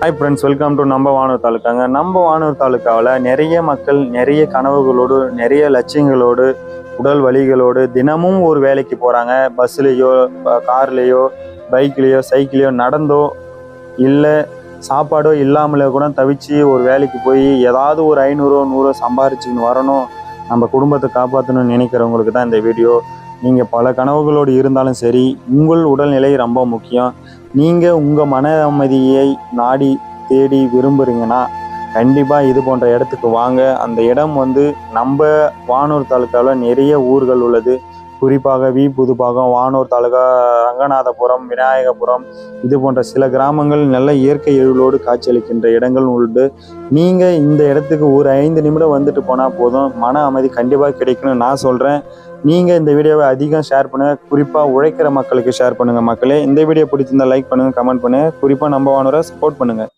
Hi friends welcome to நம்ம வானூர் தாலுக்காங்க. நம்ம வானூர் தாலுக்காவில் நிறைய மக்கள் நிறைய கனவுகளோடு நிறைய லட்சியங்களோடு உடல் வலிகளோடு தினமும் ஒரு வேலைக்கு போகிறாங்க பஸ்லேயோ கார்லேயோ பைக்லேயோ சைக்கிளையோ நடந்தோ இல்லை சாப்பாடோ இல்லாமலே கூட தவிச்சு ஒரு வேலைக்கு போய் ஏதாவது ஒரு ஐநூறோ நூறோ சம்பாரிச்சுன்னு வரணும். நம்ம குடும்பத்தை காப்பாற்றணும்னு நினைக்கிறவங்களுக்கு தான் இந்த வீடியோ. நீங்கள் பல கனவுகளோடு இருந்தாலும் சரி உங்கள் உடல்நிலை ரொம்ப முக்கியம். நீங்கள் உங்கள் மன அமைதியை நாடி தேடி விரும்புகிறீங்கன்னா கண்டிப்பாக இது போன்ற இடத்துக்கு வாங்க. அந்த இடம் வந்து நம்ம வானூர் தாலுக்காவில் நிறைய ஊர்கள் உள்ளது. குறிப்பாக வி. புதுப்பாகம் வானூர் தாலுகா ரங்கநாதபுரம் விநாயகபுரம் இது போன்ற சில கிராமங்கள் நல்ல இயற்கை எழிலோடு காட்சியளிக்கின்ற இடங்கள் உண்டு. நீங்கள் இந்த இடத்துக்கு ஒரு ஐந்து நிமிடம் வந்துட்டு போனால் போதும். மன அமைதி கண்டிப்பாக கிடைக்கும்னு நான் சொல்கிறேன் நீங்கள் இந்த வீடியோவை அதிகம் ஷேர் பண்ணுங்கள் குறிப்பாக உழைக்கிற மக்களுக்கு ஷேர் பண்ணுங்கள் மக்களே. இந்த வீடியோ பிடிச்சிருந்தா லைக் பண்ணுங்கள் கமெண்ட் பண்ணுங்கள் குறிப்பாக நம்ம வானூரை சப்போர்ட் பண்ணுங்கள்